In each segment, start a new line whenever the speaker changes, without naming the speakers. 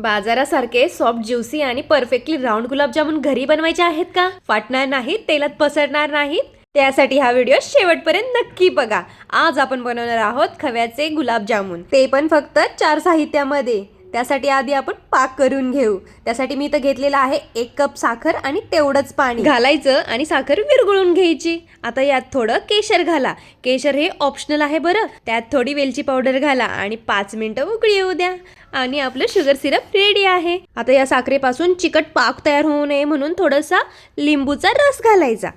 बाजारासारखे soft juicy आणि perfectly round gulab jamun घरी बनवायचे आहेत का? फाटणार नाहीत तेलात पसरणार नाहीत. त्यासाठी हा व्हिडिओ शेवटपर्यंत नक्की बघा. आज आपण बनवणार आहोत खव्याचे गुलाबजामुन ते पण फक्त चार साहित्यामध्ये. त्यासाठी आधी आपण पाक करून घेऊ. त्यासाठी मी इथं घेतलेलं आहे एक कप साखर आणि तेवढंच पाणी. घालायचं आणि साखर विरघळून घ्यायची. आता यात थोडं केशर घाला. केशर हे ऑप्शनल आहे बरं. त्यात थोडी वेलची पावडर घाला आणि पाच मिनिटं उकळी येऊ द्या. आणि आपलं शुगर सिरप रेडी आहे. आता या साखरेपासून चिकट पाक तयार होऊ नये म्हणून थोडासा लिंबूचा रस घालायचा.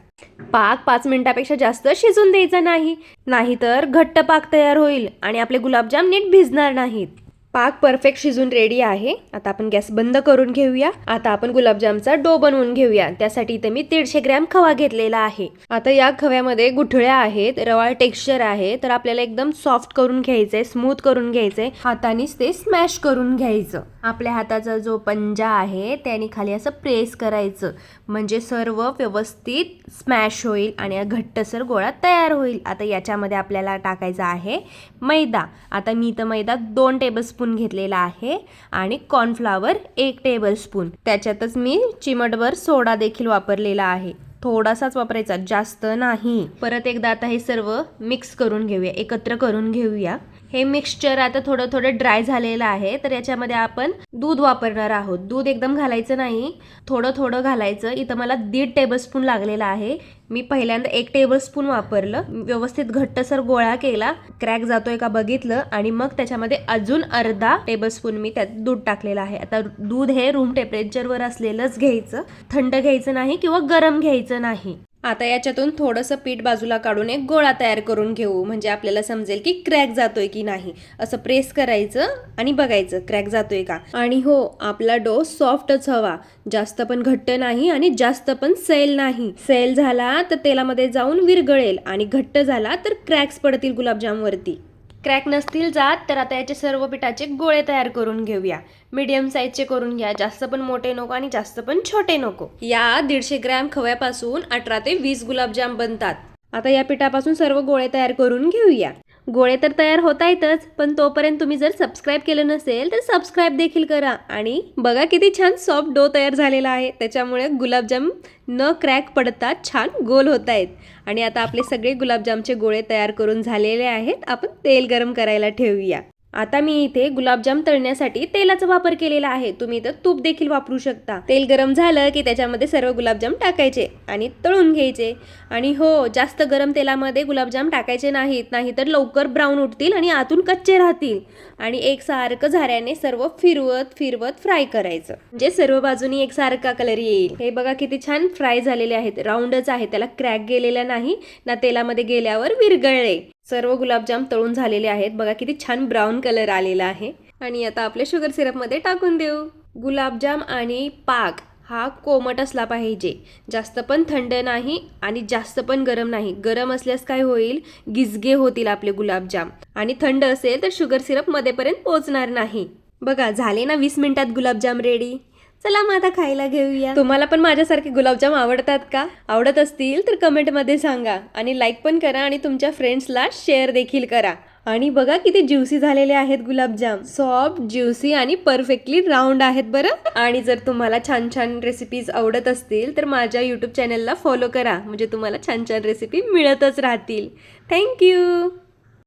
पाक पाच मिनिटापेक्षा जास्त शिजून द्यायचा नाही. नाहीतर घट्ट पाक तयार होईल आणि आपले गुलाबजाम नीट भिजणार नाहीत. पाक परफेक्ट शिजून रेडी आहे. आता आपण गॅस बंद करून घेऊया. आता आपण गुलाबजामचा डो बनवून घेऊया. त्यासाठी इथे मी दीडशे ग्रॅम खवा घेतलेला आहे. आता या खव्यामध्ये गुठळ्या आहेत रवाळ टेक्स्चर आहे तर आपल्याला एकदम सॉफ्ट करून घ्यायचंय स्मूथ करून घ्यायचंय. हातानेच ते स्मॅश करून घ्यायचं. आपल्या हाताचा जो पंजा आहे त्याने खाली असं प्रेस करायचं. म्हणजे सर्व व्यवस्थित स्मॅश होईल आणि घट्टसर गोळा तयार होईल. आता याच्यामध्ये आपल्याला टाकायचा आहे मैदा. आता मी तर मैदा दोन टेबलस्पून घेतलेला आहे आणि कॉर्नफ्लावर एक टेबलस्पून त्याच्यातच मी चिमटभर सोडा देखील वापरलेला आहे. थोडासाच वापरायचा जास्त नाही. परत एकदा आता हे सर्व मिक्स करून घेऊया एकत्र करून घेऊया. हे मिक्सचर आता थोडं थोडं ड्राय झालेलं आहे. तर याच्यामध्ये आपण दूध वापरणार आहोत. दूध एकदम घालायचं नाही. थोडं थोडं घालायचं. इथं मला दीड टेबलस्पून लागलेला आहे. मी पहिल्यांदा एक टेबलस्पून वापरलं. व्यवस्थित घट्टसर गोळा केला. क्रॅक जातोय का बघितलं. आणि मग त्याच्यामध्ये अजून अर्धा टेबलस्पून मी त्यात दूध टाकलेलं आहे. आता दूध हे रूम टेम्परेचरवर असलेलंच घ्यायचं. थंड घ्यायचं नाही किंवा गरम घ्यायचं नाही. आता याच्यातून थोडंसं पीठ बाजूला काढून एक गोळा तयार करून घेऊ. म्हणजे आपल्याला समजेल की क्रॅक जातोय की नाही. असं प्रेस करायचं आणि बघायचं क्रॅक जातोय का? आणि हो आपला डो सॉफ्टच हवा. जास्त पण घट्ट नाही आणि जास्त पण सैल नाही. सैल झाला तर तेलामध्ये जाऊन विरगळेल आणि घट्ट झाला तर क्रॅक्स पडतील गुलाबजामवरती. क्रॅक नसतील जात तर आता याचे सर्व पिठाचे गोळे तयार करून घेऊया. मीडियम साईजचे करून घ्या. जास्त पण मोठे नको आणि जास्त पण छोटे नको. या दीडशे ग्रॅम खव्यापासून अठरा ते वीस गुलाबजाम बनतात. आता या पिठापासून सर्व गोळे तयार करून घेऊया. गोळे तर तयार होत आहेतच पण तोपर्यंत तुम्ही जर सबस्क्राईब केलं नसेल तर सबस्क्राईब देखील करा. आणि बघा किती छान सॉफ्ट डो तयार झालेला आहे. त्याच्यामुळे गुलाबजाम न क्रॅक पडता छान गोल होत आहेत आणि आता आपले सगळे गुलाबजामचे गोळे तयार करून झालेले आहेत. आपण तेल गरम करायला ठेवूया. आता मी इथे गुलाबजाम तळण्यासाठी तेलाचा वापर केलेला आहे. तुम्ही इथं तूप देखील वापरू शकता. तेल गरम झालं की त्याच्यामध्ये सर्व गुलाबजाम टाकायचे आणि तळून घ्यायचे. आणि हो जास्त गरम तेलामध्ये गुलाबजाम टाकायचे नाहीत नाहीतर लवकर ब्राऊन उठतील आणि आतून कच्चे राहतील. आणि एकसारखं झाऱ्याने सर्व फिरवत फिरवत फ्राय करायचं. म्हणजे सर्व बाजूनी एकसारखा कलर येईल. हे बघा किती छान फ्राय झालेले आहेत. राऊंडच आहे. त्याला क्रॅक गेलेला नाही. ना तेलामध्ये गेल्यावर विरगळले सर्व गुलाबजाम तळून झालेले आहेत. बघा किती छान ब्राऊन कलर आलेला आहे. आणि आता आपल्या शुगर सिरपमध्ये टाकून देऊ. गुलाबजाम आणि पाक हा कोमट असला पाहिजे. जास्त पण थंड नाही आणि जास्त पण गरम नाही. गरम असल्यास काय होईल? गिजगे होतील आपले गुलाबजाम. आणि थंड असेल तर शुगर सिरप मध्येपर्यंत पोहोचणार नाही. बघा झाले ना वीस मिनिटात गुलाबजाम रेडी चला मग आता खायला घेऊया. तुम्हाला पण माझ्यासारखे गुलाबजाम आवडतात का? आवडत असतील तर कमेंटमध्ये सांगा. आणि लाईक पण करा आणि तुमच्या फ्रेंड्सला शेअर देखील करा. आणि बघा किती ज्युसी झालेले आहेत गुलाबजाम. सॉफ्ट ज्युसी आणि परफेक्टली राऊंड आहेत बरं. आणि जर तुम्हाला छान छान रेसिपीज आवडत असतील तर माझ्या यूट्यूब चॅनलला फॉलो करा. म्हणजे तुम्हाला छान छान रेसिपी मिळतच राहतील. थँक्यू